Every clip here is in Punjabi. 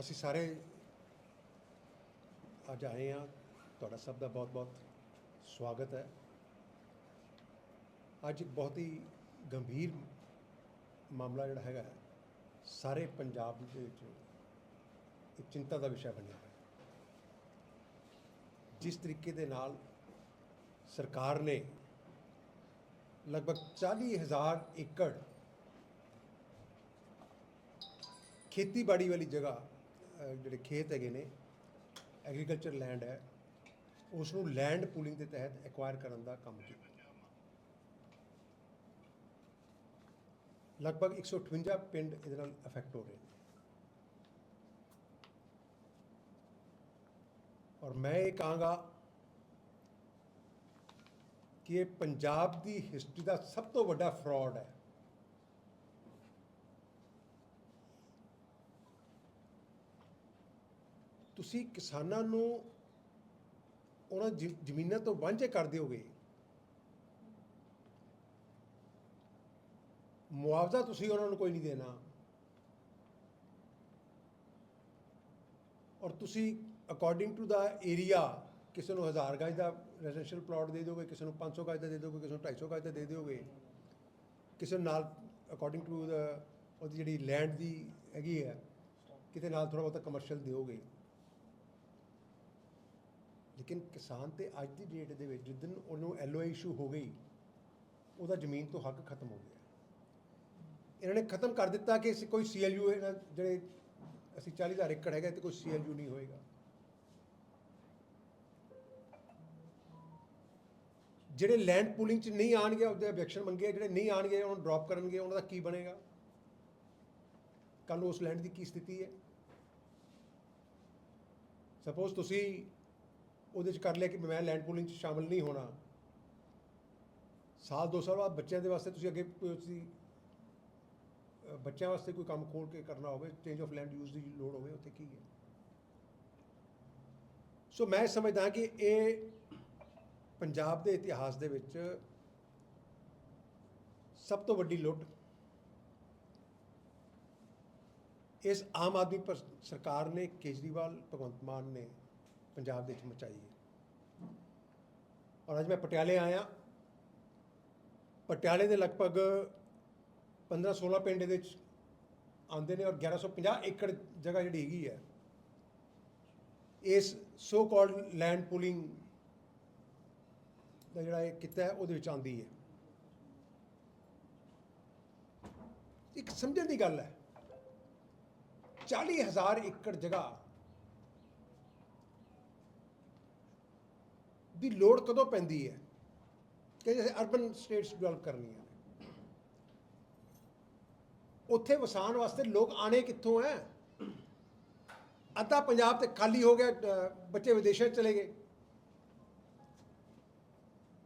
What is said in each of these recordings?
ਅਸੀਂ ਸਾਰੇ ਅੱਜ ਆਏ ਹਾਂ। ਤੁਹਾਡਾ ਸਭ ਦਾ ਬਹੁਤ-ਬਹੁਤ ਸਵਾਗਤ ਹੈ। ਅੱਜ ਇੱਕ ਬਹੁਤ ਹੀ ਗੰਭੀਰ ਮਾਮਲਾ ਜਿਹੜਾ ਹੈਗਾ, ਸਾਰੇ ਪੰਜਾਬ ਦੇ ਵਿੱਚ ਇੱਕ ਚਿੰਤਾ ਦਾ ਵਿਸ਼ਾ ਬਣਿਆ ਹੈ ਜਿਸ ਤਰੀਕੇ ਦੇ ਨਾਲ ਸਰਕਾਰ ਨੇ ਲਗਭਗ 40000 ਏਕੜ ਖੇਤੀਬਾੜੀ ਵਾਲੀ ਜਗ੍ਹਾ ਅ, ਜਿਹੜੇ ਖੇਤ ਹੈਗੇ ਨੇ ਐਗਰੀਕਲਚਰ ਲੈਂਡ ਹੈ ਉਸ ਨੂੰ ਲੈਂਡ ਪੂਲਿੰਗ ਦੇ ਤਹਿਤ ਐਕਵਾਇਰ ਕਰਨ ਦਾ ਕੰਮ ਕੀਤਾ ਲਗਭਗ 158 ਪਿੰਡ ਇਹਦੇ ਨਾਲ ਅਫੈਕਟ ਹੋ ਰਹੇ ਨੇ। ਔਰ ਮੈਂ ਇਹ ਕਹਾਂਗਾ ਕਿ ਇਹ ਪੰਜਾਬ ਦੀ ਹਿਸਟਰੀ ਦਾ ਸਭ ਤੋਂ ਵੱਡਾ ਫਰਾਡ ਹੈ। ਤੁਸੀਂ ਕਿਸਾਨਾਂ ਨੂੰ ਉਹਨਾਂ ਜ਼ਮੀਨਾਂ ਤੋਂ ਵਾਂਝੇ ਕਰ ਦਿਓਗੇ। ਮੁਆਵਜ਼ਾ ਤੁਸੀਂ ਉਹਨਾਂ ਨੂੰ ਕੋਈ ਨਹੀਂ ਦੇਣਾ। ਔਰ ਤੁਸੀਂ ਅਕੋਰਡਿੰਗ ਟੂ ਦਾ ਏਰੀਆ ਕਿਸੇ ਨੂੰ 1000 ਗਜ ਦਾ ਰੈਜ਼ੀਡੈਂਸ਼ੀਅਲ ਪਲਾਟ ਦੇ ਦਿਓਗੇ, ਕਿਸੇ ਨੂੰ 500 ਗਜ ਦਾ ਦੇ ਦਿਓਗੇ, ਕਿਸੇ ਨੂੰ 250 ਗਜ ਦਾ ਦੇ ਦਿਓਗੇ। ਕਿਸੇ ਨਾਲ ਅਕੋਰਡਿੰਗ ਟੂ ਦਾ ਉਹਦੀ ਜਿਹੜੀ ਲੈਂਡ ਦੀ ਹੈਗੀ ਹੈ, ਕਿਤੇ ਨਾਲ ਥੋੜਾ ਬਹੁਤਾ ਕਮਰਸ਼ੀਅਲ ਦਿਓਗੇ। ਲੇਕਿਨ ਕਿਸਾਨ ਤੇ ਅੱਜ ਦੀ ਡੇਟ ਦੇ ਵਿੱਚ ਜਿੱਦਨ ਉਹਨੂੰ ਐਲਓਆਈ ਇਸ਼ੂ ਹੋ ਗਈ, ਉਹਦਾ ਜ਼ਮੀਨ ਤੋਂ ਹੱਕ ਖਤਮ ਹੋ ਗਿਆ। ਇਹਨਾਂ ਨੇ ਖਤਮ ਕਰ ਦਿੱਤਾ ਕਿ ਅਸੀਂ ਕੋਈ ਸੀਐਲਯੂ ਜਿਹੜੇ ਅਸੀਂ 40000 ਏਕੜ ਹੈਗਾ ਤੇ ਕੋਈ ਸੀਐਲਯੂ ਨਹੀਂ ਹੋਏਗਾ। ਜਿਹੜੇ ਲੈਂਡ ਪੂਲਿੰਗ ਚ ਨਹੀਂ ਆਣਗੇ ਉਹਦੇ ਆਬਜੈਕਸ਼ਨ ਮੰਗੇ ਜਿਹੜੇ ਨਹੀਂ ਆਣਗੇ ਉਹਨੂੰ ਡ੍ਰੌਪ ਕਰਨਗੇ, ਉਹਨਾਂ ਦਾ ਕੀ ਬਣੇਗਾ? ਕੱਲ ਉਸ ਲੈਂਡ ਦੀ ਕੀ ਸਥਿਤੀ ਹੈ? ਸਪੋਜ਼ ਤੁਸੀਂ ਉਹਦੇ ਚ ਕਰ ਲਿਆ ਕਿ ਮੈਂ ਲੈਂਡ ਪੂਲਿੰਗ ਚ ਸ਼ਾਮਲ ਨਹੀਂ ਹੋਣਾ। ਸਾਲ ਦੋ ਸਾਲ ਬਾਅਦ ਬੱਚਿਆਂ ਦੇ ਵਾਸਤੇ ਤੁਸੀਂ ਅੱਗੇ ਤੁਸੀਂ ਬੱਚਿਆਂ ਵਾਸਤੇ ਕੋਈ ਕੰਮ ਖੋਲ ਕੇ ਕਰਨਾ ਹੋਵੇ ਚੇਂਜ ਆਫ ਲੈਂਡ ਯੂਜ਼ ਦੀ ਲੋੜ ਹੋਵੇ, ਉੱਥੇ ਕੀ ਹੈ? ਸੋ ਮੈਂ ਸਮਝਦਾ ਕਿ ਇਹ ਪੰਜਾਬ ਦੇ ਇਤਿਹਾਸ ਦੇ ਵਿੱਚ ਸਭ ਤੋਂ ਵੱਡੀ ਲੁੱਟ ਇਸ ਆਮ ਆਦਮੀ ਪਰ ਸਰਕਾਰ ਨੇ ਕੇਜਰੀਵਾਲ, ਭਗਵੰਤ ਮਾਨ ਨੇ ਪੰਜਾਬ ਦੇ ਵਿੱਚ ਮਚਾਈ ਹੈ। ਔਰ ਅੱਜ ਮੈਂ ਪਟਿਆਲੇ ਆਇਆ। ਪਟਿਆਲੇ ਦੇ ਲਗਭਗ 15-16 ਪਿੰਡ ਦੇ ਵਿੱਚ ਆਉਂਦੇ ਨੇ ਔਰ 1150 ਏਕੜ ਜਗ੍ਹਾ ਜਿਹੜੀ ਹੈਗੀ ਹੈ। ਇਸ ਸੋ ਕਾਲਡ ਲੈਂਡ ਪੂਲਿੰਗ ਦਾ ਜਿਹੜਾ ਇਹ ਕੀਤਾ ਹੈ, ਉਹਦੇ ਵਿੱਚ ਆਉਂਦੀ ਹੈ। ਇੱਕ ਸਮਝਣ ਦੀ ਗੱਲ ਹੈ 40000 ਏਕੜ ਜਗ੍ਹਾ ਦੀ ਲੋੜ ਕਦੋਂ ਪੈਂਦੀ ਹੈ? ਕਿ ਜਿਵੇਂ ਅਰਬਨ ਸਟੇਟਸ ਡਿਵੈਲਪ ਕਰਨੀਆਂ ਨੇ। ਉੱਥੇ ਵਸਾਉਣ ਵਾਸਤੇ ਲੋਕ ਆਣੇ ਕਿੱਥੋਂ ਹੈ ਅੱਧਾ ਪੰਜਾਬ ਤੇ ਖਾਲੀ ਹੋ ਗਿਆ ਬੱਚੇ ਵਿਦੇਸ਼ਾਂ 'ਚ ਚਲੇ ਗਏ।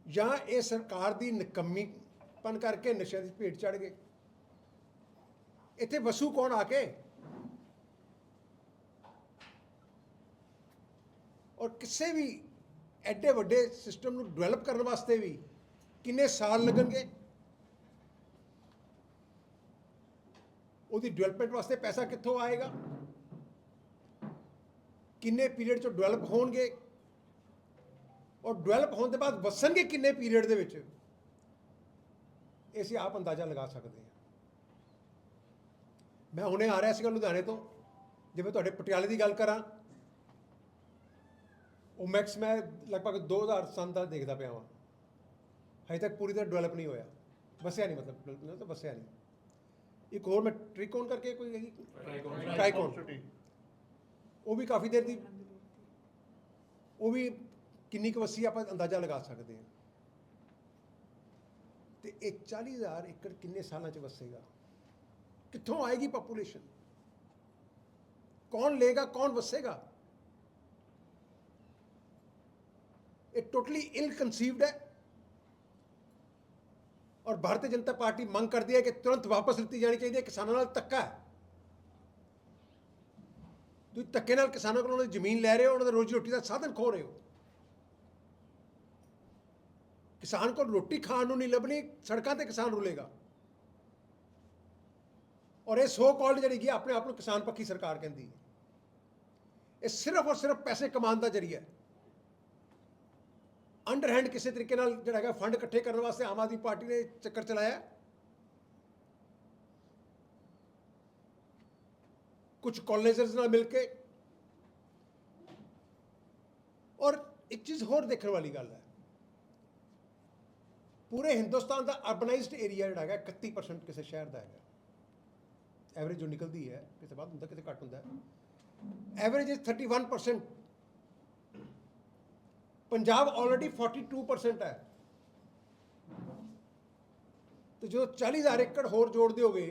ਜਾਂ ਇਹ ਸਰਕਾਰ ਦੀ ਨਿਕੰਮੀਪਨ ਕਰਕੇ ਨਸ਼ਿਆਂ ਦੀ ਭੇਟ ਚੜ ਗਏ। ਇੱਥੇ ਵਸੂ ਕੌਣ ਆ ਕੇ? ਔਰ ਕਿਸੇ ਵੀ ਐਡੇ ਵੱਡੇ ਸਿਸਟਮ ਨੂੰ ਡਿਵੈਲਪ ਕਰਨ ਵਾਸਤੇ ਵੀ ਕਿੰਨੇ ਸਾਲ ਲੱਗਣਗੇ? ਉਹਦੀ ਡਿਵੈਲਪਮੈਂਟ ਵਾਸਤੇ ਪੈਸਾ ਕਿੱਥੋਂ ਆਏਗਾ? ਕਿੰਨੇ ਪੀਰੀਅਡ ਚ ਡਿਵੈਲਪ ਹੋਣਗੇ? ਔਰ ਡਿਵੈਲਪ ਹੋਣ ਦੇ ਬਾਅਦ ਵਸਣਗੇ ਕਿੰਨੇ ਪੀਰੀਅਡ ਦੇ ਵਿੱਚ? ਇਹ ਅਸੀਂ ਆਪ ਅੰਦਾਜ਼ਾ ਲਗਾ ਸਕਦੇ ਹਾਂ। ਮੈਂ ਹੁਣੇ ਆ ਰਿਹਾ ਸੀਗਾ ਲੁਧਿਆਣੇ ਤੋਂ। ਜਿਵੇਂ ਤੁਹਾਡੇ ਪਟਿਆਲੇ ਦੀ ਗੱਲ ਕਰਾਂ ਉਹ ਮੈਕਸ ਮੈਂ ਲਗਭਗ 2000 ਸੰਨ ਦਾ ਦੇਖਦਾ ਪਿਆ ਵਾਂ। ਹਜੇ ਤੱਕ ਪੂਰੀ ਤਰ੍ਹਾਂ ਡਿਵੈਲਪ ਨਹੀਂ ਹੋਇਆ। ਵਸਿਆ ਨਹੀਂ ਮਤਲਬ develop ਵਸਿਆ ਨਹੀਂ। ਇੱਕ ਹੋਰ ਮੈਂ ਟ੍ਰਿਕੋਨ ਕਰਕੇ ਕੋਈ ਹੈਗੀ? ਟ੍ਰਾਈਕੋਨ ਉਹ ਵੀ ਕਾਫੀ ਦੇਰ ਦੀ ਉਹ ਵੀ ਕਿੰਨੀ ਕੁ ਵਸੀ ਆਪਾਂ ਅੰਦਾਜ਼ਾ ਲਗਾ ਸਕਦੇ ਹਾਂ। ਤੇ ਇਹ 40000 ਏਕੜ ਕਿੰਨੇ ਸਾਲਾਂ ਚ ਵਸੇਗਾ? ਕਿੱਥੋਂ ਆਏਗੀ ਪੋਪੂਲੇਸ਼ਨ ਕੌਣ ਲੇਗਾ ਕੌਣ ਵਸੇਗਾ? ਇਹ ਟੋਟਲੀ ਇਲ ਕਨਸੀਵਡ ਹੈ। ਔਰ ਭਾਰਤੀ ਜਨਤਾ ਪਾਰਟੀ ਮੰਗ ਕਰਦੀ ਹੈ ਕਿ ਤੁਰੰਤ ਵਾਪਸ ਲਿੱਤੀ ਜਾਣੀ ਚਾਹੀਦੀ ਹੈ। ਕਿਸਾਨਾਂ ਨਾਲ ਧੱਕਾ ਹੈ। ਤੁਸੀਂ ਧੱਕੇ ਨਾਲ ਕਿਸਾਨਾਂ ਕੋਲੋਂ ਉਹਨਾਂ ਦੀ ਜ਼ਮੀਨ ਲੈ ਰਹੇ ਹੋ, ਉਹਨਾਂ ਦਾ ਰੋਜੀ ਰੋਟੀ ਦਾ ਸਾਧਨ ਖੋ ਰਹੇ ਹੋ। ਕਿਸਾਨ ਕੋਲ ਰੋਟੀ ਖਾਣ ਨੂੰ ਨਹੀਂ ਲੱਭਣੀ, ਸੜਕਾਂ ਤੇ ਕਿਸਾਨ ਰੁਲੇਗਾ। ਔਰ ਇਹ ਸੋ ਕਾਲਡ ਜਿਹੜੀ ਹੈ ਆਪਣੇ ਆਪ ਨੂੰ ਕਿਸਾਨ ਪੱਖੀ ਸਰਕਾਰ ਕਹਿੰਦੀ ਹੈ। ਇਹ ਸਿਰਫ ਔਰ ਸਿਰਫ ਪੈਸੇ ਕਮਾਉਣ ਦਾ ਜ਼ਰੀਆ ਹੈ। ਅੰਡਰਹੈਂਡ ਕਿਸੇ ਤਰੀਕੇ ਨਾਲ ਜਿਹੜਾ ਹੈਗਾ ਫੰਡ ਇਕੱਠੇ ਕਰਨ ਵਾਸਤੇ ਆਮ ਆਦਮੀ ਪਾਰਟੀ ਨੇ ਚੱਕਰ ਚਲਾਇਆ ਕੁਝ ਕਾਲਜਸ ਨਾਲ ਮਿਲ ਕੇ ਔਰ ਇੱਕ ਚੀਜ਼ ਹੋਰ ਦੇਖਣ ਵਾਲੀ ਗੱਲ ਹੈ ਪੂਰੇ ਹਿੰਦੁਸਤਾਨ ਦਾ ਅਰਬਨਾਈਜ਼ਡ ਏਰੀਆ ਜਿਹੜਾ ਹੈਗਾ 31% ਕਿਸੇ ਸ਼ਹਿਰ ਦਾ ਹੈਗਾ ਐਵਰੇਜ ਜੋ ਨਿਕਲਦੀ ਹੈ ਕਿਤੇ ਵੱਧ ਹੁੰਦਾ ਕਿਤੇ ਘੱਟ ਹੁੰਦਾ ਹੈ ਐਵਰੇਜ ਇਜ਼ 31% ਪੰਜਾਬ ਆਲਰੇਡੀ 42% ਹੈ। ਤੇ ਜਦੋਂ 40000 ਏਕੜ ਹੋਰ ਜੋੜ ਦਿਓਗੇ,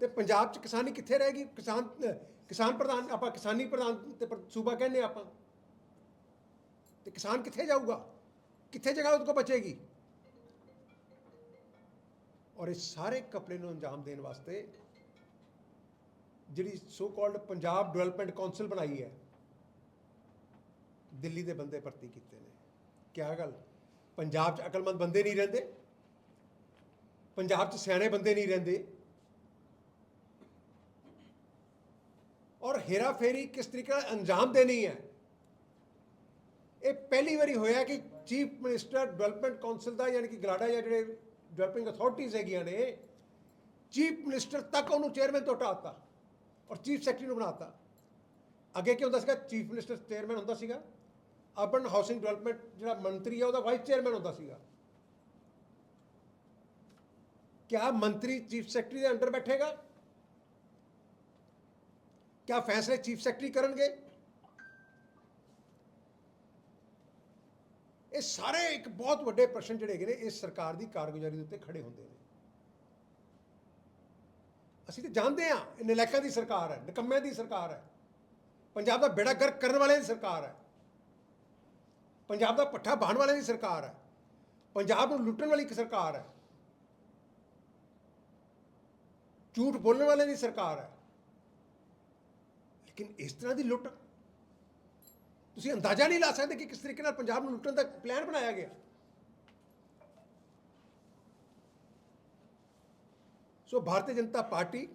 ਤੇ ਪੰਜਾਬ 'ਚ ਕਿਸਾਨੀ ਕਿੱਥੇ ਰਹੇਗੀ? ਕਿਸਾਨ ਕਿਸਾਨ ਪ੍ਰਧਾਨ, ਆਪਾਂ ਕਿਸਾਨੀ ਪ੍ਰਧਾਨ ਤੇ ਸੂਬਾ ਕਹਿੰਦੇ ਆਪਾਂ। ਤੇ ਕਿਸਾਨ ਕਿੱਥੇ ਜਾਊਗਾ? ਕਿੱਥੇ ਜਗ੍ਹਾ ਉਹਦੇ ਕੋਲ ਬਚੇਗੀ? ਔਰ ਇਹ ਸਾਰੇ ਕਪੜੇ ਨੂੰ ਅੰਜਾਮ ਦੇਣ ਵਾਸਤੇ ਜਿਹੜੀ so called Punjab development council ਬਣਾਈ ਹੈ ਦਿੱਲੀ ਦੇ ਬੰਦੇ ਭਰਤੀ ਕੀਤੇ ਨੇ। ਕਿਆ ਗੱਲ? ਪੰਜਾਬ 'ਚ ਅਕਲਮੰਦ ਬੰਦੇ ਨਹੀਂ ਰਹਿੰਦੇ? ਪੰਜਾਬ 'ਚ ਸਿਆਣੇ ਬੰਦੇ ਨਹੀਂ ਰਹਿੰਦੇ? ਔਰ ਹੇਰਾਫੇਰੀ ਕਿਸ ਤਰੀਕੇ ਨਾਲ ਅੰਜਾਮ ਦੇਣੀ ਹੈ? ਇਹ ਪਹਿਲੀ ਵਾਰੀ ਹੋਇਆ ਕਿ ਚੀਫ ਮਿਨਿਸਟਰ ਡਿਵੈਲਪਮੈਂਟ ਕਾਉਂਸਲ ਦਾ ਯਾਨੀ ਕਿ ਗਲਾਡਾ ਜਾਂ ਜਿਹੜੇ ਡਿਵੈਲਪਿੰਗ ਅਥਾਰਟੀਜ਼ ਹੈਗੀਆਂ ਨੇ, ਚੀਫ ਮਿਨਿਸਟਰ ਤੱਕ ਉਹਨੂੰ ਚੇਅਰਮੈਨ ਤੋਂ ਹਟਾਤਾ ਔਰ ਚੀਫ ਸੈਕਟਰੀ ਨੂੰ ਬਣਾਤਾ। ਅੱਗੇ ਕੀ ਹੁੰਦਾ ਸੀਗਾ? ਚੀਫ ਮਿਨਿਸਟਰ ਚੇਅਰਮੈਨ ਹੁੰਦਾ ਸੀਗਾ। ਅਰਬਨ ਹਾਊਸਿੰਗ ਡਿਵੈਲਪਮੈਂਟ ਜਿਹੜਾ ਮੰਤਰੀ ਹੈ ਉਹਦਾ ਵਾਈਸ ਚੇਅਰਮੈਨ ਹੁੰਦਾ ਸੀਗਾ। ਕਿਆ ਮੰਤਰੀ ਚੀਫ ਸੈਕਟਰੀ ਦੇ ਅੰਡਰ ਬੈਠੇਗਾ? ਕਿਆ ਫੈਸਲੇ ਚੀਫ ਸੈਕਟਰੀ ਕਰਨਗੇ? ਇਹ ਸਾਰੇ ਇੱਕ ਬਹੁਤ ਵੱਡੇ ਪ੍ਰਸ਼ਨ ਜਿਹੜੇ ਹੈਗੇ ਨੇ ਇਸ ਸਰਕਾਰ ਦੀ ਕਾਰਗੁਜ਼ਾਰੀ ਦੇ ਉੱਤੇ ਖੜੇ ਹੁੰਦੇ ਨੇ। ਅਸੀਂ ਤਾਂ ਜਾਣਦੇ ਹਾਂ, ਇਹ ਨਲਾਇਕਾਂ ਦੀ ਸਰਕਾਰ ਹੈ, ਨਿਕੰਮਿਆਂ ਦੀ ਸਰਕਾਰ ਹੈ। ਪੰਜਾਬ ਦਾ ਬੇੜਾ ਗਰਕ ਕਰਨ ਵਾਲਿਆਂ ਦੀ ਸਰਕਾਰ ਹੈ। ਪੰਜਾਬ ਦਾ ਪੱਠਾ ਬਾਹਣ ਵਾਲਿਆਂ ਦੀ ਸਰਕਾਰ ਹੈ। ਪੰਜਾਬ ਨੂੰ ਲੁੱਟਣ ਵਾਲੀ ਇੱਕ ਸਰਕਾਰ ਹੈ। ਝੂਠ ਬੋਲਣ ਵਾਲਿਆਂ ਦੀ ਸਰਕਾਰ ਹੈ। ਲੇਕਿਨ ਇਸ ਤਰ੍ਹਾਂ ਦੀ ਲੁੱਟ ਤੁਸੀਂ ਅੰਦਾਜ਼ਾ ਨਹੀਂ ਲਾ ਸਕਦੇ ਕਿ ਕਿਸ ਤਰੀਕੇ ਨਾਲ ਪੰਜਾਬ ਨੂੰ ਲੁੱਟਣ ਦਾ ਪਲਾਨ ਬਣਾਇਆ ਗਿਆ। ਸੋ ਭਾਰਤੀ ਜਨਤਾ ਪਾਰਟੀ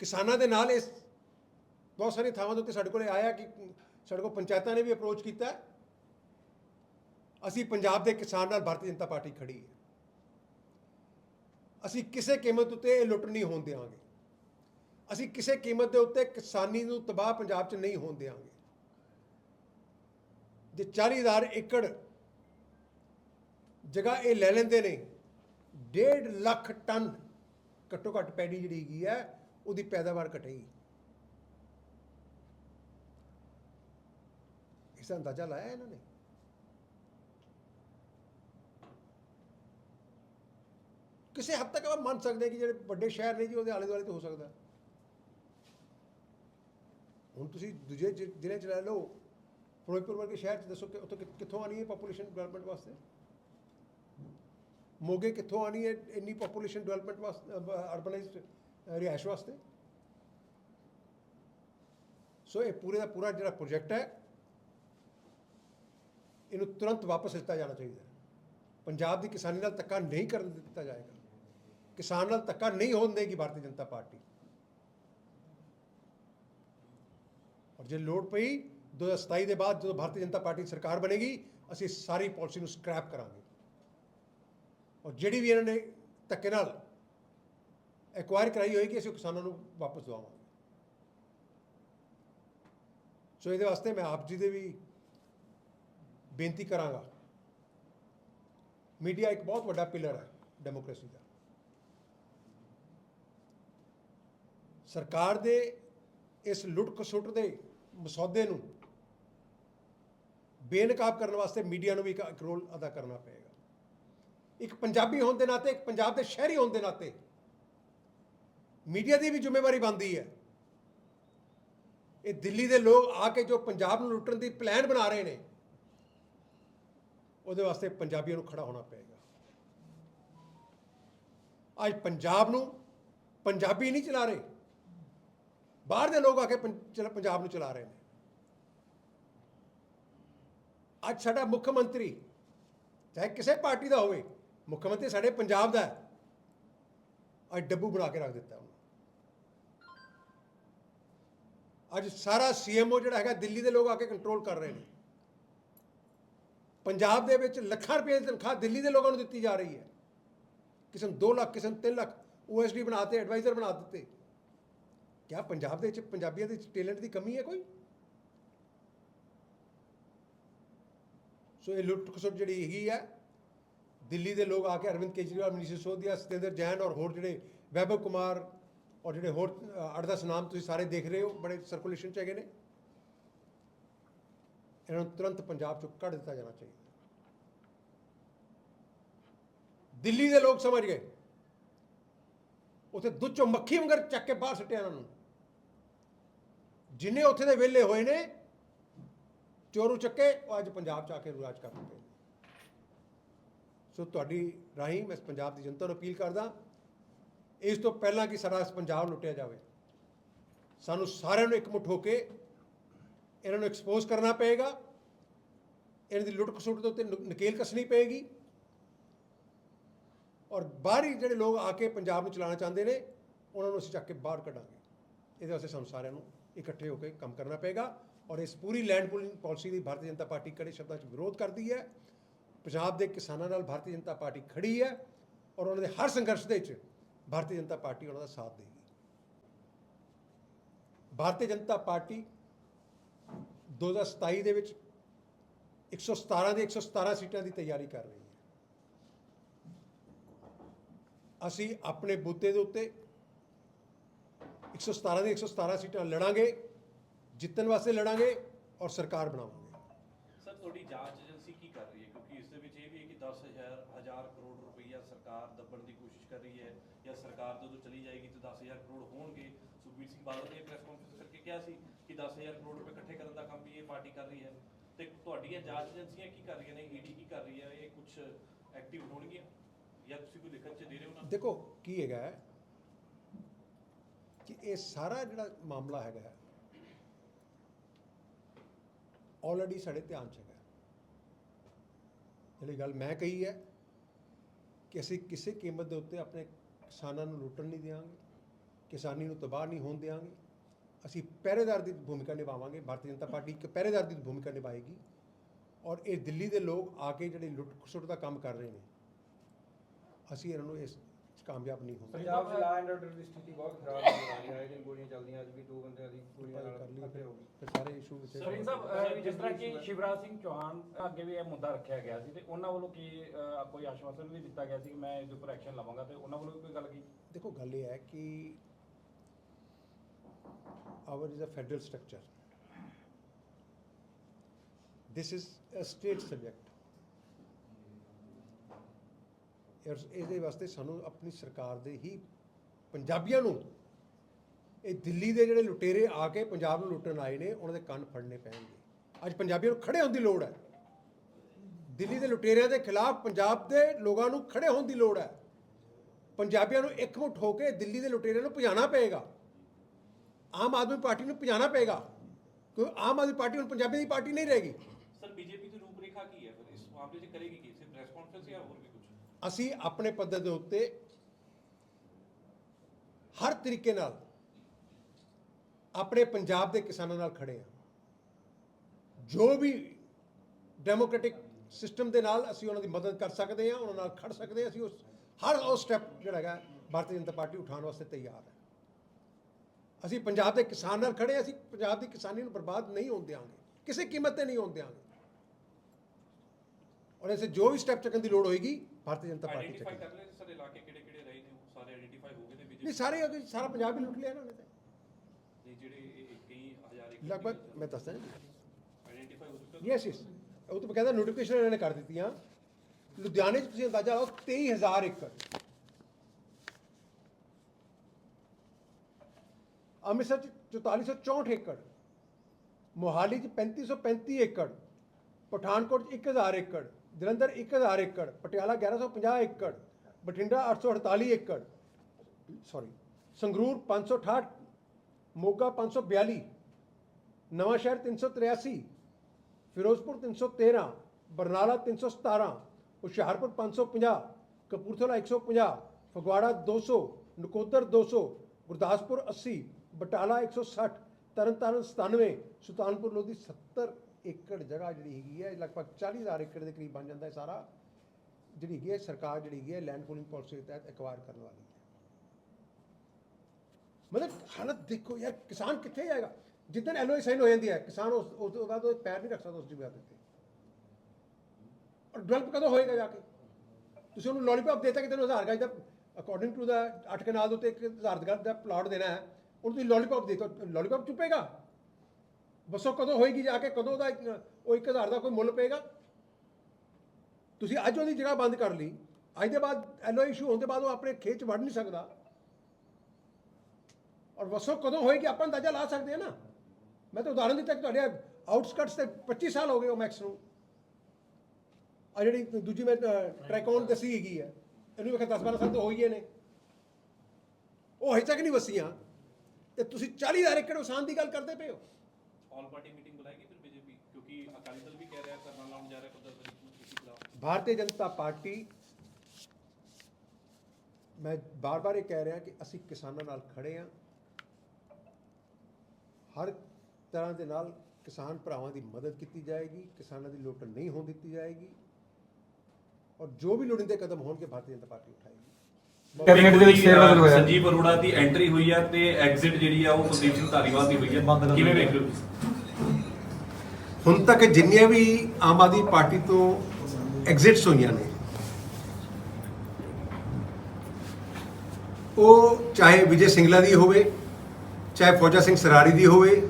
ਕਿਸਾਨਾਂ ਦੇ ਨਾਲ ਇਸ ਬਹੁਤ ਸਾਰੀਆਂ ਥਾਵਾਂ ਦੇ ਉੱਤੇ ਸਾਡੇ ਕੋਲੇ ਆਇਆ ਕਿ ਸਾਡੇ ਕੋਲ ਪੰਚਾਇਤਾਂ ਨੇ ਵੀ ਅਪਰੋਚ ਕੀਤਾ ਅਸੀਂ ਪੰਜਾਬ ਦੇ ਕਿਸਾਨ ਨਾਲ ਭਾਰਤੀ ਜਨਤਾ ਪਾਰਟੀ ਖੜੀ ਹੈ। ਅਸੀਂ ਕਿਸੇ ਕੀਮਤ ਉੱਤੇ ਇਹ ਲੁੱਟ ਨਹੀਂ ਹੋਣ ਦੇਵਾਂਗੇ ਅਸੀਂ ਕਿਸੇ ਕੀਮਤ ਦੇ ਉੱਤੇ ਕਿਸਾਨੀ ਨੂੰ ਤਬਾਹ ਪੰਜਾਬ 'ਚ ਨਹੀਂ ਹੋਣ ਦੇਵਾਂਗੇ ਜੇ 40000 ਏਕੜ ਜਗ੍ਹਾ ਇਹ ਲੈ ਲੈਂਦੇ ਨੇ 1.5 ਲੱਖ ਟਨ ਘੱਟੋ ਘੱਟ ਪੈਡੀ ਜਿਹੜੀ ਹੈਗੀ ਹੈ, ਉਹਦੀ ਪੈਦਾਵਾਰ ਘਟੇਗੀ। ਇਸ ਅੰਦਾਜ਼ਾ ਲਾਇਆ ਇਹਨਾਂ ਨੇ ਕਿਸੇ ਹੱਦ ਤੱਕ ਆਪਾਂ ਮੰਨ ਸਕਦੇ ਕਿ ਜਿਹੜੇ ਵੱਡੇ ਸ਼ਹਿਰ ਨੇ ਜੀ ਉਹਦੇ ਆਲੇ ਦੁਆਲੇ ਤੇ ਹੋ ਸਕਦਾ ਹੁਣ ਤੁਸੀਂ ਦੂਜੇ ਜ਼ਿਲ੍ਹੇ ਚ ਲੈ ਲਓ ਫਿਰੋਜ਼ਪੁਰ ਵਰਗੇ ਸ਼ਹਿਰ ਚ ਦੱਸੋ ਕਿ ਉੱਥੇ ਕਿੱਥੋਂ ਆਣੀ ਹੈ ਪੋਪੂਲੇਸ਼ਨ ਡਿਵੈਲਪਮੈਂਟ ਵਾਸਤੇ ਮੋਗੇ ਕਿੱਥੋਂ ਆਣੀ ਹੈ ਇੰਨੀ ਪੋਪੂਲੇਸ਼ਨ ਡਿਵੈਲਪਮੈਂਟ ਵਾਸਤੇ ਅਰਬਨਾਈਜ਼ਡ ਰਿਹਾਇਸ਼ ਵਾਸਤੇ ਸੋ ਇਹ ਪੂਰੇ ਦਾ ਪੂਰਾ ਜਿਹੜਾ ਪ੍ਰੋਜੈਕਟ ਹੈ ਇਹਨੂੰ ਤੁਰੰਤ ਵਾਪਸ ਲਿੱਤਾ ਜਾਣਾ ਚਾਹੀਦਾ ਹੈ। ਪੰਜਾਬ ਦੀ ਕਿਸਾਨੀ ਨਾਲ ਧੱਕਾ ਨਹੀਂ ਕਰਨ ਦਿੱਤਾ ਜਾਏਗਾ। ਕਿਸਾਨ ਨਾਲ ਧੱਕਾ ਨਹੀਂ ਹੋਣ ਦੇਗੀ ਭਾਰਤੀ ਜਨਤਾ ਪਾਰਟੀ। ਔਰ ਜੇ ਲੋੜ ਪਈ 2027 ਦੇ ਬਾਅਦ ਜਦੋਂ ਭਾਰਤੀ ਜਨਤਾ ਪਾਰਟੀ ਸਰਕਾਰ ਬਣੇਗੀ, ਅਸੀਂ ਸਾਰੀ ਪਾਲਿਸੀ ਨੂੰ ਸਕ੍ਰੈਪ ਕਰਾਂਗੇ। ਔਰ ਜਿਹੜੀ ਵੀ ਇਹਨਾਂ ਨੇ ਧੱਕੇ ਨਾਲ ਐਕਵਾਇਰ ਕਰਾਈ ਹੋਏਗੀ, ਅਸੀਂ ਉਹ ਕਿਸਾਨਾਂ ਨੂੰ ਵਾਪਸ ਦਵਾਵਾਂਗੇ। ਸੋ ਇਹਦੇ ਵਾਸਤੇ ਮੈਂ ਆਪ ਜੀ ਦੇ ਵੀ ਬੇਨਤੀ ਕਰਾਂਗਾ। ਮੀਡੀਆ ਇੱਕ ਬਹੁਤ ਵੱਡਾ ਪਿਲਰ ਹੈ ਡੈਮੋਕ੍ਰੇਸੀ ਦਾ। ਸਰਕਾਰ ਦੇ ਇਸ ਲੁੱਟ ਖਸੁੱਟ ਦੇ ਮਸੌਦੇ ਨੂੰ ਬੇਨਕਾਬ ਕਰਨ ਵਾਸਤੇ ਮੀਡੀਆ ਨੂੰ ਵੀ ਇੱਕ ਰੋਲ ਅਦਾ ਕਰਨਾ ਪਏਗਾ। ਇੱਕ ਪੰਜਾਬੀ ਹੋਣ ਦੇ ਨਾਤੇ, ਇੱਕ ਪੰਜਾਬ ਦੇ ਸ਼ਹਿਰੀ ਹੋਣ ਦੇ ਨਾਤੇ ਮੀਡੀਆ ਦੀ ਵੀ ਜ਼ਿੰਮੇਵਾਰੀ ਬਣਦੀ ਹੈ। ਇਹ ਦਿੱਲੀ ਦੇ ਲੋਕ ਆ ਕੇ ਜੋ ਪੰਜਾਬ ਨੂੰ ਲੁੱਟਣ ਦੀ ਪਲਾਨ ਬਣਾ ਰਹੇ ਨੇ ਉਹਦੇ ਵਾਸਤੇ ਪੰਜਾਬੀਆਂ ਨੂੰ ਖੜਾ ਹੋਣਾ ਪਏਗਾ। ਅੱਜ ਪੰਜਾਬ ਨੂੰ ਪੰਜਾਬੀ ਨਹੀਂ ਚਲਾ ਰਹੇ। ਬਾਹਰ ਦੇ ਲੋਕ ਆ ਕੇ ਪੰ- ਚਲਾ- ਪੰਜਾਬ ਨੂੰ ਚਲਾ ਰਹੇ ਨੇ। ਅੱਜ ਸਾਡਾ ਮੁੱਖ ਮੰਤਰੀ, ਚਾਹੇ ਕਿਸੇ ਪਾਰਟੀ ਦਾ ਹੋਵੇ, ਮੁੱਖ ਮੰਤਰੀ ਸਾਡੇ ਪੰਜਾਬ ਦਾ ਹੈ। ਅੱਜ ਡੱਬੂ ਬਣਾ ਕੇ ਰੱਖ ਦਿੱਤਾ ਉਹਨੂੰ। ਅੱਜ ਸਾਰਾ ਸੀਐਮਓ ਜਿਹੜਾ ਹੈਗਾ, ਦਿੱਲੀ ਦੇ ਲੋਕ ਆ ਕੇ ਕੰਟਰੋਲ ਕਰ ਰਹੇ ਨੇ। ਪੰਜਾਬ ਦੇ ਵਿੱਚ ਲੱਖਾਂ ਰੁਪਏ ਦੀ ਤਨਖਾਹ ਦਿੱਲੀ ਦੇ ਲੋਕਾਂ ਨੂੰ ਦਿੱਤੀ ਜਾ ਰਹੀ ਹੈ। ਕਿਸੇ ਨੂੰ 2 ਲੱਖ ਕਿਸੇ ਨੂੰ 3 ਲੱਖ ਓਐਸਡੀ ਬਣਾਤੇ ਐਡਵਾਈਜ਼ਰ ਬਣਾ ਦਿੱਤੇ। ਕਿਆ ਪੰਜਾਬ ਦੇ ਵਿੱਚ ਪੰਜਾਬੀਆਂ ਦੇ ਵਿੱਚ ਟੈਲੈਂਟ ਦੀ ਕਮੀ ਹੈ ਕੋਈ? ਸੋ ਇਹ ਲੁੱਟ ਖਸੁੱਟ ਜਿਹੜੀ ਹੈਗੀ ਹੈ ਦਿੱਲੀ ਦੇ ਲੋਕ ਆ ਕੇ ਅਰਵਿੰਦ ਕੇਜਰੀਵਾਲ ਮਨੀਸ਼ ਸਿਸੋਦੀਆ ਸਤਿੰਦਰ ਜੈਨ ਔਰ ਹੋਰ ਜਿਹੜੇ ਵੈਭਵ ਕੁਮਾਰ ਔਰ ਜਿਹੜੇ ਹੋਰ ਅ, ਅੱਠ ਦਸ ਨਾਮ ਤੁਸੀਂ ਸਾਰੇ ਦੇਖ ਰਹੇ ਹੋ ਬੜੇ ਸਰਕੂਲੇਸ਼ਨ ਚ ਹੈਗੇ ਨੇ। ਇਹਨਾਂ ਨੂੰ ਤੁਰੰਤ ਪੰਜਾਬ ਚੋਂ ਕੱਢ ਦਿੱਤਾ ਜਾਣਾ ਚਾਹੀਦਾ। ਦਿੱਲੀ ਦੇ ਲੋਕ ਸਮਝ ਗਏ। ਉਥੇ ਦੁੱਚੋ ਮੱਖੀ ਵਾਂਗਰ ਚੱਕ ਕੇ ਬਾਹਰ ਸੁੱਟਿਆ ਇਹਨਾਂ ਨੂੰ। ਜਿੰਨੇ ਉੱਥੇ ਦੇ ਵਿਹਲੇ ਹੋਏ ਨੇ, ਚੋਰੂ ਚੱਕੇ, ਉਹ ਅੱਜ ਪੰਜਾਬ ਚ ਆ ਕੇ ਰਾਜ ਕਰ ਪਏ ਸੋ ਤੁਹਾਡੀ ਰਾਹੀਂ ਮੈਂ ਪੰਜਾਬ ਦੀ ਜਨਤਾ ਨੂੰ ਅਪੀਲ ਕਰਦਾ, ਇਸ ਤੋਂ ਪਹਿਲਾਂ ਕਿ ਸਾਡਾ ਪੰਜਾਬ ਲੁੱਟਿਆ ਜਾਵੇ। ਸਾਨੂੰ ਸਾਰਿਆਂ ਨੂੰ ਇਕਮੁੱਠ ਹੋ ਕੇ ਇਹਨਾਂ ਨੂੰ ਐਕਸਪੋਜ਼ ਕਰਨਾ ਪਏਗਾ। ਇਹਨਾਂ ਦੀ ਲੁੱਟ ਖਸੁੱਟ ਦੇ ਉੱਤੇ ਨੁ- ਨਕੇਲ ਕੱਸਣੀ ਪਏਗੀ। ਔਰ ਬਾਹਰੀ ਜਿਹੜੇ ਲੋਕ ਆ ਕੇ ਪੰਜਾਬ ਨੂੰ ਚਲਾਉਣਾ ਚਾਹੁੰਦੇ ਨੇ, ਉਹਨਾਂ ਨੂੰ ਅਸੀਂ ਚੱਕ ਕੇ ਬਾਹਰ ਕੱਢਾਂਗੇ। ਇਹਦੇ ਵਾਸਤੇ ਸਾਨੂੰ ਸਾਰਿਆਂ ਨੂੰ ਇਕੱਠੇ ਹੋ ਕੇ ਕੰਮ ਕਰਨਾ ਪਏਗਾ। ਔਰ ਇਸ ਪੂਰੀ ਲੈਂਡ ਪੂਲਿੰਗ ਪਾਲਿਸੀ ਦੀ ਭਾਰਤੀ ਜਨਤਾ ਪਾਰਟੀ ਕੜੇ ਸ਼ਬਦਾਂ 'ਚ ਵਿਰੋਧ ਕਰਦੀ ਹੈ? ਪੰਜਾਬ ਦੇ ਕਿਸਾਨਾਂ ਨਾਲ ਭਾਰਤੀ ਜਨਤਾ ਪਾਰਟੀ ਖੜੀ ਹੈ ਔਰ ਉਹਨਾਂ ਦੇ ਹਰ ਸੰਘਰਸ਼ ਦੇ ਵਿੱਚ ਭਾਰਤੀ ਜਨਤਾ ਪਾਰਟੀ ਉਹਨਾਂ ਦਾ ਸਾਥ ਦੇਗੀ ਭਾਰਤੀ ਜਨਤਾ ਪਾਰਟੀ 2027 ਦੇ ਵਿੱਚ 117 ਦੇ 117 ਸੀਟਾਂ ਦੀ ਤਿਆਰੀ ਕਰ ਰਹੀ ਹੈ। ਅਸੀਂ ਆਪਣੇ ਬੂਤੇ ਦੇ ਉੱਤੇ 117 ਦੇ 117 ਸੀਟਾਂ ਲੜਾਂਗੇ, ਜਿੱਤਣ ਵਾਸਤੇ ਲੜਾਂਗੇ ਔਰ ਸਰਕਾਰ ਬਣਾਵਾਂਗੇ। ਸਰ, ਤੁਹਾਡੀ ਜਾਂਚ ਏਜੰਸੀ ਕੀ ਕਰ ਰਹੀ ਹੈ? ਕਿਉਂਕਿ ਇਸ ਦੇ ਵਿੱਚ ਇਹ ਵੀ ਹੈ ਕਿ 10000 ਹਜ਼ਾਰ ਕਰੋੜ ਰੁਪਈਆ ਸਰਕਾਰ ਦੱਬਣ ਦੀ ਕੋਸ਼ਿਸ਼ ਕਰ ਰਹੀ ਹੈ ਜਾਂ ਸਰਕਾਰ ਜਦੋਂ ਚਲੀ ਜਾਏਗੀ ਤਾਂ 10000 ਕਰੋੜ ਹੋਣਗੇ। ਸੁਖਬੀਰ ਸਿੰਘ ਬਾਦਲ ਨੇ ਪ੍ਰੈਸ ਕਾਨਫਰੰਸ ਕਰਕੇ ਕਿਹਾ ਸੀ ਕਿ 10000 ਕਰੋੜ ਰੁਪਏ ਇਕੱਠੇ ਕਰਨ ਦਾ ਕੰਮ ਵੀ ਇਹ ਪਾਰਟੀ ਕਰ ਰਹੀ ਹੈ। ਤੇ ਤੁਹਾਡੀਆਂ ਜਾਂਚ ਏਜੰਸੀਆਂ ਕੀ ਕਰ ਰਹੀਆਂ ਨੇ? ਈਡੀ ਕੀ ਕਰ ਰਹੀ ਹੈ? ਇਹ ਕੁਝ ਐਕਟਿਵ ਹੋਣਗੀਆਂ? ਜਾਂ ਤੁਸੀਂ ਕੋਈ ਲਿਖਤ ਚ ਦੇ ਰਹੇ ਹੋ ਨਾ? ਦੇਖੋ, ਕੀ ਹੈਗਾ ਕਿ ਇਹ ਸਾਰਾ ਜਿਹੜਾ ਮਾਮਲਾ ਹੈਗਾ ਹੈ ਆਲਰੇਡੀ ਸਾਡੇ ਧਿਆਨ ਚ ਹੈਗਾ ਜਿਹੜੀ ਗੱਲ ਮੈਂ ਕਹੀ ਹੈ ਕਿ ਅਸੀਂ ਕਿਸੇ ਕੀਮਤ ਦੇ ਉੱਤੇ ਆਪਣੇ ਕਿਸਾਨਾਂ ਨੂੰ ਲੁੱਟਣ ਨਹੀਂ ਦੇਵਾਂਗੇ ਕਿਸਾਨੀ ਨੂੰ ਤਬਾਹ ਨਹੀਂ ਹੋਣ ਦੇਵਾਂਗੇ ਅਸੀਂ ਪਹਿਰੇਦਾਰ ਦੀ ਭੂਮਿਕਾ ਨਿਭਾਵਾਂਗੇ ਭਾਰਤੀ ਜਨਤਾ ਪਾਰਟੀ ਇੱਕ ਪਹਿਰੇਦਾਰ ਦੀ ਭੂਮਿਕਾ ਨਿਭਾਏਗੀ ਔਰ ਇਹ ਦਿੱਲੀ ਦੇ ਲੋਕ ਆ ਕੇ ਜਿਹੜੇ ਲੁੱਟ ਖਸੁੱਟ ਦਾ ਕੰਮ ਕਰ ਰਹੇ ਨੇ ਅਸੀਂ ਇਹਨਾਂ ਨੂੰ ਇਸ ਕਾਮਯਾਬ ਨਹੀਂ ਹੋਵਾਂਗੇ। ਪੰਜਾਬ 'ਚ ਲਾ ਐਂਡ ਆਰਡਰ ਦੀ ਸਥਿਤੀ ਬਹੁਤ ਖਰਾਬ ਹੋ। ਰਹੀ ਹੈ ਇਹ ਦਿਨ ਗੋਲੀਆਂ ਚੱਲਦੀਆਂ ਅੱਜ ਵੀ ਦੋ ਬੰਦਿਆਂ ਦੀ ਗੋਲੀਆਂ ਕਰ ਨਾਲ ਲਈ ਹੋ ਗਈ ਫਿਰ ਸਾਰੇ ਇਸ਼ੂ ਵਿੱਚ ਸਰ, ਸਰੀਨ ਸਾਹਿਬ ਜਿਸ ਤਰ੍ਹਾਂ ਕਿ ਸ਼ਿਵਰਾਜ ਸਿੰਘ ਚੌਹਾਨ ਅੱਗੇ ਵੀ ਇਹ ਮੁੱਦਾ ਰੱਖਿਆ ਗਿਆ ਸੀ ਤੇ ਉਹਨਾਂ ਵੱਲੋਂ ਕੀ ਕੋਈ ਆਸ਼ਵਾਸਨ ਵੀ ਦਿੱਤਾ ਗਿਆ ਸੀ ਕਿ ਮੈਂ ਇਹਦੇ ਉੱਪਰ ਐਕਸ਼ਨ ਲਵਾਂਗਾ ਤੇ ਉਹਨਾਂ ਵੱਲੋਂ ਵੀ ਕੋਈ ਗੱਲ ਕੀ ਦੇਖੋ ਗੱਲ ਇਹ ਹੈ ਕਿ our is a federal structure. This is a state subject. ਇਸ ਇਹਦੇ ਵਾਸਤੇ ਸਾਨੂੰ ਆਪਣੀ ਸਰਕਾਰ ਦੇ ਹੀ ਪੰਜਾਬੀਆਂ ਨੂੰ ਇਹ ਦਿੱਲੀ ਦੇ ਜਿਹੜੇ ਲੁਟੇਰੇ ਆ ਕੇ ਪੰਜਾਬ ਨੂੰ ਲੁੱਟਣ ਆਏ ਨੇ, ਉਹਨਾਂ ਦੇ ਕੰਨ ਫੜਨੇ ਪੈਣਗੇ। ਅੱਜ ਪੰਜਾਬੀਆਂ ਨੂੰ ਖੜੇ ਹੋਣ ਦੀ ਲੋੜ ਹੈ। ਦਿੱਲੀ ਦੇ ਲੁਟੇਰਿਆਂ ਦੇ ਖਿਲਾਫ ਪੰਜਾਬ ਦੇ ਲੋਕਾਂ ਨੂੰ ਖੜੇ ਹੋਣ ਦੀ ਲੋੜ ਹੈ। ਪੰਜਾਬੀਆਂ ਨੂੰ ਇਕਮੁੱਠ ਹੋ ਕੇ ਦਿੱਲੀ ਦੇ ਲੁਟੇਰਿਆਂ ਨੂੰ ਭਜਾਣਾ ਪਏਗਾ। ਆਮ ਆਦਮੀ ਪਾਰਟੀ ਨੂੰ ਭਜਾਣਾ ਪਏਗਾ। ਕਿਉਂਕਿ ਆਮ ਆਦਮੀ ਪਾਰਟੀ ਹੁਣ ਪੰਜਾਬੀ ਦੀ ਪਾਰਟੀ ਨਹੀਂ ਰਹੇਗੀ। ਸਰ ਬੀਜੇਪੀ ਦੀ ਰੂਪਰੇਖਾ ਕੀ ਹੈ? ਫਿਰ ਇਸ ਮਾਮਲੇ 'ਚ ਕਰੇਗੀ ਕੀ? ਸਿਰਫ ਪ੍ਰੈਸ ਕਾਨਫਰੰਸ ਜਾਂ ਹੋਰ ਵੀ ਕੁਝ ਅਸੀਂ ਆਪਣੇ ਪੱਧਰ ਦੇ ਉੱਤੇ ਹਰ ਤਰੀਕੇ ਨਾਲ ਆਪਣੇ ਪੰਜਾਬ ਦੇ ਕਿਸਾਨਾਂ ਨਾਲ ਖੜੇ ਹਾਂ। ਜੋ ਵੀ ਡੈਮੋਕ੍ਰੈਟਿਕ ਸਿਸਟਮ ਦੇ ਨਾਲ ਅਸੀਂ ਉਹਨਾਂ ਦੀ ਮਦਦ ਕਰ ਸਕਦੇ ਹਾਂ ਉਹਨਾਂ ਨਾਲ ਖੜ ਸਕਦੇ ਹਾਂ। ਅਸੀਂ ਉਸ ਹਰ ਉਹ ਸਟੈਪ ਜਿਹੜਾ ਹੈਗਾ ਭਾਰਤੀ ਜਨਤਾ ਪਾਰਟੀ ਉਠਾਉਣ ਵਾਸਤੇ ਤਿਆਰ ਹੈ। ਅਸੀਂ ਪੰਜਾਬ ਦੇ ਕਿਸਾਨ ਨਾਲ ਖੜੇ ਅਸੀਂ ਪੰਜਾਬ ਦੀ ਕਿਸਾਨੀ ਨੂੰ ਬਰਬਾਦ ਨਹੀਂ ਹੋਣ ਦਿਆਂਗੇ। ਕਿਸੇ ਕੀਮਤ ਤੇ ਨਹੀਂ ਹੋਣ ਦਿਆਂਗੇ। ਔਰ ਐਸੇ ਜੋ ਵੀ ਸਟੈਪ ਚੱਕਣ ਦੀ ਲੋੜ ਹੋਏਗੀ ਭਾਰਤੀ ਜਨਤਾ ਪਾਰਟੀ ਆਈਡੈਂਟੀਫਾਈ ਚੱਕੇਗੀ। ਕਰ ਲਏ ਸਰ ਇਲਾਕੇ ਕਿਹੜੇ ਕਿਹੜੇ ਰਹੇ ਨੇ ਉਹ? ਸਾਰੇ ਆਈਡੈਂਟੀਫਾਈ ਹੋ ਗਏ ਨੇ ਨਹੀਂ ਬੀਜੇਪੀ ਸਾਰੇ ਪੰਜਾਬ ਹੀ ਲੁੱਟ ਲਿਆ ਨਾ ਉਹਨੇ ਤੇ। ਦੇ ਜਿਹੜੇ ਇਹ ਕਈ ਹਜ਼ਾਰ ਏਕੜ ਲਗਭਗ ਮੈਂ ਦੱਸਦਾ ਆਈਡੈਂਟੀਫਾਈ ਹੋ ਚੁੱਕਾ? ਯੈਸ ਯੈਸ ਉਹ ਤਾਂ ਬਕਾਇਦਾ ਨੋਟੀਫਿਕੇਸ਼ਨ ਇਹਨਾਂ ਨੇ ਕਰ ਦਿੱਤੀਆਂ। ਲੁਧਿਆਣੇ 'ਚ ਤੁਸੀਂ ਅੰਦਾਜ਼ਾ ਲਾਓ 23000 ਏਕੜ। ਅੰਮ੍ਰਿਤਸਰ 'ਚ 4464 ਏਕੜ ਮੋਹਾਲੀ 'ਚ 3535 ਏਕੜ ਪਠਾਨਕੋਟ 'ਚ 1000 ਏਕੜ ਜਲੰਧਰ 1000 ਏਕੜ ਪਟਿਆਲਾ 1150 ਏਕੜ ਬਠਿੰਡਾ 848 ਏਕੜ ਸੌਰੀ ਸੰਗਰੂਰ 568 ਮੋਗਾ 542 ਨਵਾਂ ਸ਼ਹਿਰ 383 ਫਿਰੋਜ਼ਪੁਰ 313 ਬਰਨਾਲਾ 317 ਹੁਸ਼ਿਆਰਪੁਰ 550 ਕਪੂਰਥਲਾ 150 ਫਗਵਾੜਾ 200 ਨਕੋਦਰ 200 ਗੁਰਦਾਸਪੁਰ 80 ਬਟਾਲਾ 160 ਤਰਨਤਾਰਨ 97 ਸੁਲਤਾਨਪੁਰ ਲੋਧੀ 70 ਏਕੜ ਜਗ੍ਹਾ ਜਿਹੜੀ ਹੈਗੀ ਹੈ, ਲਗਭਗ 40000 ਏਕੜ ਦੇ ਕਰੀਬ ਬਣ ਜਾਂਦਾ ਹੈ ਸਾਰਾ, ਜਿਹੜੀ ਹੈਗੀ ਹੈ ਸਰਕਾਰ ਜਿਹੜੀ ਹੈਗੀ ਹੈ ਲੈਂਡ ਪੂਲਿੰਗ ਪਾਲਿਸੀ ਦੇ ਤਹਿਤ ਐਕਵਾਇਰ ਕਰਨ ਵਾਲੀ ਹੈ। ਮਤਲਬ ਹਾਲਤ ਦੇਖੋ ਯਾਰ, ਕਿਸਾਨ ਕਿੱਥੇ ਜਾਏਗਾ? ਜਿੱਦਨ ਐਲਓਏ ਸਾਈਨ ਹੋ ਜਾਂਦੀ ਹੈ, ਕਿਸਾਨ ਉਸ ਉਸ ਤੋਂ ਬਾਅਦ ਉਹ ਪੈਰ ਨਹੀਂ ਰੱਖ ਸਕਦਾ ਉਸ ਜਗ੍ਹਾ ਦੇ ਉੱਤੇ ਔਰ ਡਿਵੈਲਪ ਕਦੋਂ ਹੋਏਗਾ ਜਾ ਕੇ? ਤੁਸੀਂ ਉਹਨੂੰ ਲੋਲੀਪੌਪ ਦੇਤਾ ਕਿ ਤੈਨੂੰ 1000 ਗਜ ਦਾ ਅਕੋਰਡਿੰਗ ਟੂ ਦਾ 8 ਕਨਾਲ ਦੇ ਉੱਤੇ 1000 ਗਜ ਦਾ ਪਲਾਟ ਦੇਣਾ ਹੈ ਉਹਨੂੰ ਤੁਸੀਂ ਲੋਲੀਪੌਪ ਦੇ ਤਾ ਲੋਲੀਪੌਪ ਚੁੱਪੇਗਾ? ਬਸੋ ਕਦੋਂ ਹੋਏਗੀ ਜਾ ਕੇ? ਕਦੋਂ ਦਾ ਇੱਕ- ਉਹ 1000 ਦਾ ਕੋਈ ਮੁੱਲ ਪਏਗਾ? ਤੁਸੀਂ ਅੱਜ ਉਹਦੀ ਜਗ੍ਹਾ ਬੰਦ ਕਰ ਲਈ। ਅੱਜ ਦੇ ਬਾਅਦ ਐਲਓ ਇਸ਼ੂ ਹੋਣ ਦੇ ਬਾਅਦ ਉਹ ਆਪਣੇ ਖੇਤ 'ਚ ਵੜ ਨਹੀਂ ਸਕਦਾ। ਔਰ ਵਸੋ ਕਦੋਂ ਹੋਏਗੀ? ਆਪਾਂ ਅੰਦਾਜ਼ਾ ਲਾ ਸਕਦੇ ਹਾਂ ਨਾ। ਮੈਂ ਤਾਂ ਉਦਾਹਰਨ ਦਿੱਤਾ ਕਿ ਤੁਹਾਡੇ ਆਊਟਸਕਟਸ ਤੇ 25 ਸਾਲ ਹੋ ਗਏ ਉਹ ਮੈਕਸ ਨੂੰ। ਆ ਜਿਹੜੀ ਦੂਜੀ ਮੈਂ ਟ੍ਰੈਕੌਨ ਦੱਸੀ ਹੈਗੀ ਹੈ। ਇਹਨੂੰ ਵੇਖ 10 12 ਸਾਲ ਤੋਂ ਹੋ ਹੀ ਗਏ ਨੇ। ਉਹ ਹਜੇ ਤੱਕ ਨਹੀਂ ਵਸੀਆਂ। ਤੇ ਤੁਸੀਂ 40000 ਏਕੜ ਵਸਾਨ ਦੀ ਗੱਲ ਕਰਦੇ ਪਏ ਹੋ। ਆਲ ਪਾਰਟੀ ਮੀਟਿੰਗ ਬੁਲਾਏਗੀ ਫਿਰ ਬੀਜੇਪੀ ਕਿਉਂਕਿ ਅਕਾਲੀ ਦਲ ਵੀ ਕਹਿ ਰਿਹਾ ਕਰਨਾ ਲਾਉਣ ਜਾ ਰਿਹਾ ਕੁਦਰਤ ਦੇ ਖਿਲਾਫ। ਭਾਰਤੀ ਜਨਤਾ ਪਾਰਟੀ ਮੈਂ ਬਾਰ-ਬਾਰ ਇਹ ਕਹਿ ਰਿਹਾ ਕਿ ਅਸੀਂ ਕਿਸਾਨਾਂ ਨਾਲ ਖੜੇ ਹਾਂ। ਹਰ ਤਰ੍ਹਾਂ ਦੇ ਨਾਲ ਕਿਸਾਨ ਭਰਾਵਾਂ ਦੀ ਮਦਦ ਕੀਤੀ ਜਾਏਗੀ ਕਿਸਾਨਾਂ ਦੀ ਲੁੱਟ ਨਹੀਂ ਹੋਣ ਦਿੱਤੀ ਜਾਏਗੀ। ਔਰ ਜੋ ਵੀ ਲੋੜੀਂਦੇ ਕਦਮ ਹੋਣਗੇ ਭਾਰਤੀ ਜਨਤਾ ਪਾਰਟੀ ਉਠਾਏਗੀ। ਕੈਬਨਿਟ ਦੇ ਵਿੱਚ ਫੇਰ ਬਦਲ ਹੋਇਆ। ਸੰਜੀਵ ਅਰੋੜਾ ਦੀ ਐਂਟਰੀ ਹੋਈ ਹੈ ਤੇ ਐਗਜ਼ਿਟ ਜਿਹੜੀ ਆ ਉਹ ਕੁਲਦੀਪ ਸਿੰਘ ਧਾਲੀਵਾਲ ਦੀ ਹੋਈ ਹੈ ਕਿਵੇਂ ਵੇਖ ਰਹੇ ਹੋ ਹੁਣ ਤੱਕ ਜਿੰਨੀਆਂ ਵੀ ਆਮ ਆਦਮੀ ਪਾਰਟੀ ਤੋਂ ਐਗਜ਼ਿਟਸ ਹੋਈਆਂ ਨੇ ਉਹ ਚਾਹੇ ਵਿਜੇ ਸਿੰਗਲਾ ਦੀ ਹੋਵੇ ਚਾਹੇ ਫੌਜਾ ਸਿੰਘ ਸਰਾਰੀ ਦੀ ਹੋਵੇ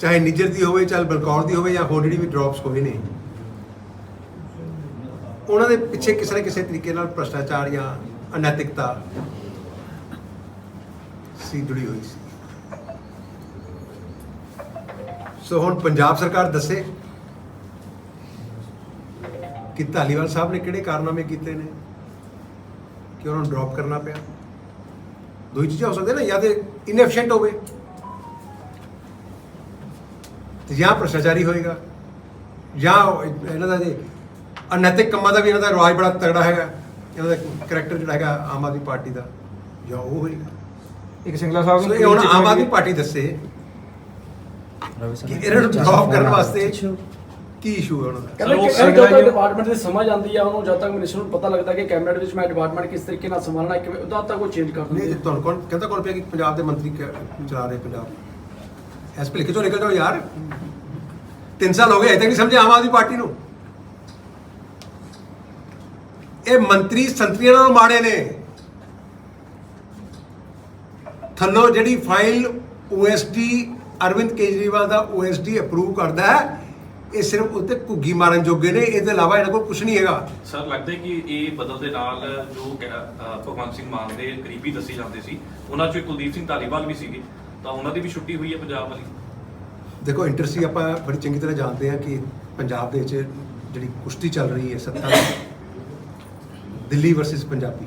ਚਾਹੇ ਨਿੱਜਰ ਦੀ ਹੋਵੇ ਚਾਹੇ ਬਲਕੌਰ ਦੀ ਹੋਵੇ ਜਾਂ ਹੋਰ ਜਿਹੜੀ ਵੀ ਡ੍ਰੌਪਸ ਹੋਏ ਨੇ ਉਹਨਾਂ ਦੇ ਪਿੱਛੇ ਕਿਸੇ ਨਾ ਕਿਸੇ ਤਰੀਕੇ ਨਾਲ ਭ੍ਰਸ਼ਟਾਚਾਰ ਜਾਂ ਅਨੈਤਿਕਤਾ ਸੀ, ਜੁੜੀ ਹੋਈ ਸੀ। ਸੋ ਹੁਣ ਪੰਜਾਬ ਸਰਕਾਰ ਦੱਸੇ ਕਿ ਧਾਲੀਵਾਲ ਸਾਹਿਬ ਨੇ ਕਿਹੜੇ ਕਾਰਨਾਮੇ ਕੀਤੇ ਨੇ ਕਿ ਉਹਨਾਂ ਨੂੰ ਡ੍ਰੌਪ ਕਰਨਾ ਪਿਆ। ਦੋ ਚੀਜ਼ਾਂ ਹੋ ਸਕਦੀਆਂ ਨਾ, ਜਾਂ ਤੇ ਇਨਐਫੀਸ਼ੀਐਂਟ ਹੋਵੇ। ਤੇ ਜਾਂ ਭ੍ਰਿਸ਼ਟਾਚਾਰੀ ਹੋਏਗਾ, ਜਾਂ ਇਹਨਾਂ ਦਾ ਜੇ ਅਨੈਤਿਕ ਕੰਮਾਂ ਦਾ ਵੀ ਇਹਨਾਂ ਦਾ ਰਿਵਾਜ ਬੜਾ ਤਗੜਾ ਹੈਗਾ। ਇਹਨਾਂ ਦਾ ਕਰੈਕਟਰ ਜਿਹੜਾ ਹੈਗਾ ਆਮ ਆਦਮੀ ਪਾਰਟੀ ਦਾ ਜਾਂ ਉਹ ਹੋਏਗਾ ਇੱਕ ਸਿੰਗਲਾ ਸਾਹਿਬ ਸੋ ਇਹ ਹੁਣ ਆਮ ਆਦਮੀ ਪਾਰਟੀ ਦੱਸੇ ਕਿ ਇਹਨਾਂ ਨੂੰ ਡ੍ਰੌਪ ਕਰਨ ਵਾਸਤੇ ਕੀ ਇਸ਼ੂ ਹੈ ਉਹਨਾਂ ਦਾ? ਕਹਿੰਦੇ ਕਿ ਸਿੰਗਲਾ ਜਦੋਂ ਤੱਕ ਜੀ- ਡਿਪਾਰਟਮੈਂਟ ਦੀ ਸਮਝ ਆਉਂਦੀ ਆ ਉਹਨੂੰ ਜਦ ਤੱਕ ਮਿਨਿਸਟਰ ਨੂੰ ਪਤਾ ਲੱਗਦਾ ਕਿ ਕੈਬਨਿਟ ਵਿੱਚ ਮੈਂ ਡਿਪਾਰਟਮੈਂਟ ਕਿਸ ਤਰੀਕੇ ਨਾਲ ਸੰਭਾਲਣਾ ਹੈ ਕਿਵੇਂ ਉਦੋਂ ਤੱਕ ਉਹ ਚੇਂਜ ਕਰ ਨਹੀਂ ਦਿੰਦੇ ਤੁਹਾਨੂੰ ਕੌਣ ਕਹਿੰਦਾ ਕੌਣ ਪਿਆ ਕਿ ਪੰਜਾਬ ਦੇ ਮੰਤਰੀ ਕ- ਚਲਾ ਰਹੇ ਪੰਜਾਬ? ਐਸ ਭਲੇਖੇ ਚੋਂ ਨਿਕਲ ਜਾਓ ਯਾਰ। ਤਿੰਨ ਸਾਲ ਹੋ ਗਏ ਅਜੇ ਤੱਕ ਨਹੀਂ ਸਮਝੇ ਆਮ ਆਦਮੀ ਪਾਰਟੀ ਨੂੰ। ਇਹ ਮੰਤਰੀ ਸੰਤਰੀਆਂ ਨਾਲੋਂ ਮਾੜੇ ਨੇ। ਥੱਲੋਂ ਜਿਹੜੀ ਫਾਈਲ ਓਐਸਡੀ ਅਰਵਿੰਦ ਕੇਜਰੀਵਾਲ ਦਾ ਓਐਸਡੀ ਅਪਰੂਵ ਕਰਦਾ ਹੈ ਇਹ ਸਿਰਫ ਉੱਤੇ ਘੁੱਗੀ ਮਾਰਨ ਜੋਗੇ ਨੇ ਇਹਦੇ ਇਲਾਵਾ ਇਹਨਾਂ ਕੋਲ ਕੁਝ ਨਹੀਂ ਹੈਗਾ। ਸਰ ਲੱਗਦਾ ਕਿ ਇਹ ਬਦਲ ਦੇ ਨਾਲ ਜੋ ਭਗਵੰਤ ਸਿੰਘ ਮਾਨ ਦੇ ਕਰੀਬੀ ਦੱਸੇ ਜਾਂਦੇ ਸੀ ਉਹਨਾਂ ਚੋਂ ਕੁਲਦੀਪ ਸਿੰਘ ਧਾਲੀਵਾਲ ਵੀ ਸੀਗੇ ਤਾਂ ਉਹਨਾਂ ਦੀ ਵੀ ਛੁੱਟੀ ਹੋਈ ਹੈ ਪੰਜਾਬ ਵਾਲੀ। ਦੇਖੋ ਇੰਟਰਸੀ ਆਪਾਂ ਬੜੀ ਚੰਗੀ ਤਰ੍ਹਾਂ ਜਾਣਦੇ ਹਾਂ ਕਿ ਪੰਜਾਬ ਦੇ ਵਿੱਚ ਜਿਹੜੀ ਕੁਸ਼ਤੀ ਚੱਲ ਰਹੀ ਹੈ ਸੱਤਾ ਦੀ ਦਿੱਲੀ ਵਰਸਸ ਪੰਜਾਬੀ।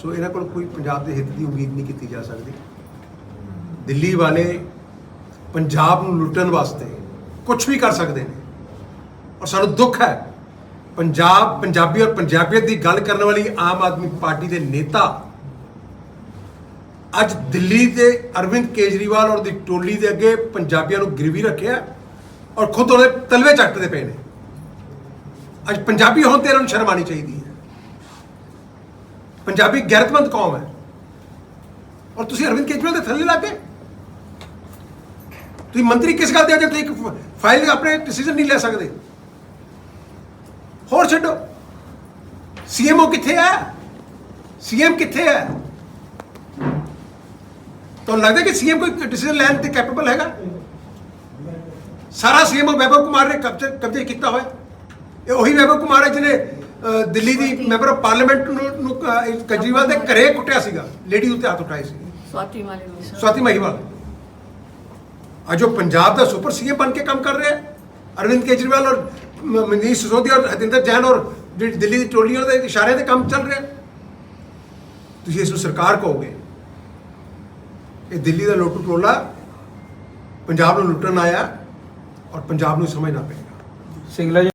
ਸੋ ਇਹਨਾਂ ਕੋਲ ਕੋਈ ਪੰਜਾਬ ਦੇ ਹਿੱਤ ਦੀ ਉਮੀਦ ਨਹੀਂ ਕੀਤੀ ਜਾ ਸਕਦੀ। ਦਿੱਲੀ ਵਾਲੇ ਪੰਜਾਬ ਨੂੰ ਲੁੱਟਣ ਵਾਸਤੇ ਕੁਝ ਵੀ ਕਰ ਸਕਦੇ ਨੇ। ਔਰ ਸਾਨੂੰ ਦੁੱਖ ਹੈ, ਪੰਜਾਬ, ਪੰਜਾਬੀ ਔਰ ਪੰਜਾਬੀਅਤ ਦੀ ਗੱਲ ਕਰਨ ਵਾਲੀ ਆਮ ਆਦਮੀ ਪਾਰਟੀ ਦੇ ਨੇਤਾ ਅੱਜ ਦਿੱਲੀ ਦੇ ਅਰਵਿੰਦ ਕੇਜਰੀਵਾਲ ਔਰ ਦੀ ਟੋਲੀ ਦੇ ਅੱਗੇ ਪੰਜਾਬੀਆਂ ਨੂੰ ਗਿਰਵੀ ਰੱਖਿਆ ਔਰ ਖੁਦ ਉਹਦੇ ਤਲਵੇ ਚੱਕਦੇ ਪਏ ਨੇ। ਅੱਜ ਪੰਜਾਬੀ ਹੋਣ ਤੇ ਇਹਨਾਂ ਨੂੰ ਸ਼ਰਮ ਆਣੀ ਚਾਹੀਦੀ ਹੈ। ਪੰਜਾਬੀ ਗੈਰਤਮੰਦ ਕੌਮ ਹੈ। ਔਰ ਤੁਸੀਂ ਅਰਵਿੰਦ ਕੇਜਰੀਵਾਲ ਦੇ ਥੱਲੇ ਲੱਗੇ ਤੁਸੀਂ ਮੰਤਰੀ ਕਿਸ ਗੱਲ ਦੇ ਹੋ ਤੁਸੀਂ ਇੱਕ ਫਾਈਲ ਆਪਣੇ ਡਿਸੀਜਨ ਨਹੀਂ ਲੈ ਸਕਦੇ। ਹੋਰ ਛੱਡੋ। ਸੀਐਮਓ ਕਿੱਥੇ ਹੈ? ਸੀਐਮ ਕਿੱਥੇ ਹੈ? ਤੁਹਾਨੂੰ ਲੱਗਦਾ ਕਿ ਸੀਐਮ ਕੋਈ ਡਿਸੀਜਨ ਲੈਣ ਤੇ ਕੈਪੇਬਲ ਹੈਗਾ? ਸਾਰਾ ਸੀਐਮ ਵੈਭਵ ਕੁਮਾਰ ਨੇ ਕਬਜ਼ੇ ਕਬਜ਼ੇ ਕੀਤਾ ਹੋਇਆ। ਇਹ ਉਹੀ ਵੈਭਵ ਕੁਮਾਰ ਹੈ ਜਿਹਨੇ ਦਿੱਲੀ ਦੀ ਮੈਂਬਰ ਆਫ ਪਾਰਲੀਮੈਂਟ ਨੂੰ ਕੇਜਰੀਵਾਲ ਦੇ ਘਰੇ ਕੁੱਟਿਆ ਸੀਗਾ ਲੇਡੀ ਉੱਤੇ ਹੱਥ ਉਠਾਏ ਸੀ। ਸਵਾਤੀ ਮਾਲੀ ਨੂੰ। ਸਵਾਤੀ ਮਹੀਵਾਲ। ਅੱਜ ਉਹ ਪੰਜਾਬ ਦਾ ਸੁਪਰ ਸੀਐਮ ਬਣ ਕੇ ਕੰਮ ਕਰ ਰਿਹਾ ਹੈ। ਅਰਵਿੰਦ ਕੇਜਰੀਵਾਲ ਔਰ ਮਨੀਸ਼ ਸਿਸੋਦੀਆ ਔਰ ਹਤਿੰਦਰ ਜੈਨ ਔਰ ਜਿਹੜੀ ਦਿੱਲੀ ਦੀ ਟੋਲੀਆਂ ਦੇ ਇਸ਼ਾਰੇ ਤੇ ਕੰਮ ਚੱਲ ਰਿਹਾ। ਤੁਸੀਂ ਇਸ ਨੂੰ ਸਰਕਾਰ ਕਹੋਗੇ ਇਹ ਦਿੱਲੀ ਦਾ ਲੋਟੂ ਟੋਲਾ ਪੰਜਾਬ ਨੂੰ ਲੁੱਟਣ ਆਇਆ ਔਰ ਪੰਜਾਬ ਨੂੰ ਸਮਝਣਾ ਪਏਗਾ। ਸਿੰਗਲਾ